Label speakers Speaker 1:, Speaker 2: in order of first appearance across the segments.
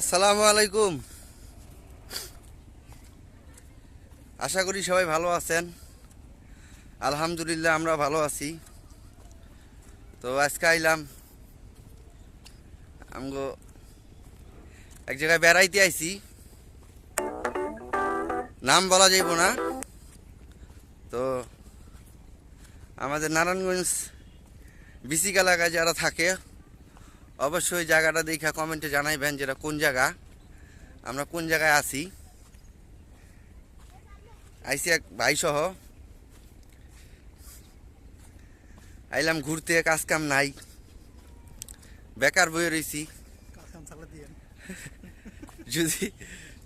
Speaker 1: আসসালামু আলাইকুম। আশা করি সবাই ভালো আছেন। আলহামদুলিল্লাহ আমরা ভালো আছি। তো আজকে আইলাম আমগো এক জায়গায় বেড়াইতে আইছি। নাম বলা যাইব না। তো আমাদের নারায়ণগঞ্জ বিসিক এলাকায় যারা থাকে অবশ্যই জায়গাটা দেখা কমেন্টে জানাইবেন যেটা কোন জায়গা। আমরা কোন জায়গায় আছি? আইসি এক ভাই সহ আইলাম ঘুরতে কাজ কাম নাই। বেকার বয়ে রয়েছি যদি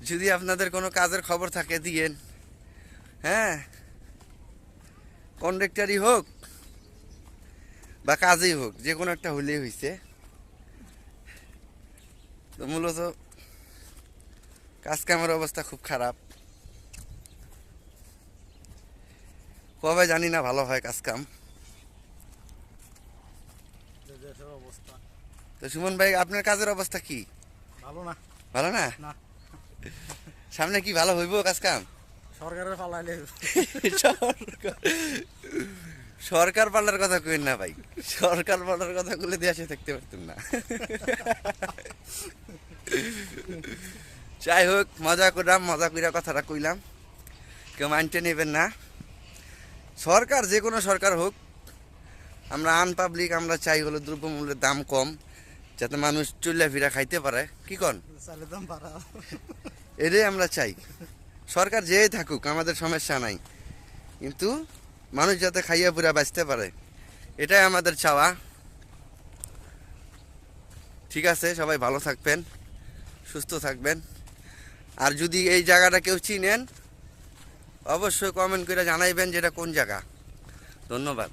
Speaker 1: যদি আপনাদের কোনো কাজের খবর থাকে, দিয়েন। হ্যাঁ? কন্ডাক্টারই হোক, বা কাজেই হোক, যে কোনো একটা হলেই হয়েছে তো মূলত কাজ কামের অবস্থা খুব খারাপ। কবে জানি না ভালো হয় কাজ কাম তো সুমন ভাই আপনার কাজের অবস্থা কি?
Speaker 2: ভালো না।
Speaker 1: ভালো না। সামনে কি ভালো হইব কাজ কাম
Speaker 2: সরকারের পালাইলে
Speaker 1: সরকার সরকার পাল্টার কথা কইন না ভাই। সরকার পাল্টার কথা বলে দেশে থাকতে পারতেন না। যাই হোক মজা করলাম মজা কইরা কথাটা কইলাম। কেউ মানতে নেবেন না। সরকার যে কোনো সরকার হোক আমরা আনপাবলিক আমরা চাই হলো দ্রব্যমূল্যের দাম কম যাতে মানুষ চুল্লা ফিরা খাইতে পারে। কি কন? এটাই আমরা চাই। সরকার যেই থাকুক আমাদের সমস্যা নাই। কিন্তু মানুষ যাতে খাইয়া পুরা বাঁচতে পারে এটাই আমাদের চাওয়া। ঠিক আছে সবাই ভালো থাকবেন সুস্থ থাকবেন। আর যদি এই জায়গাটা কেউ চিনেন অবশ্যই কমেন্ট করে জানাইবেন যেটা কোন জায়গা। ধন্যবাদ।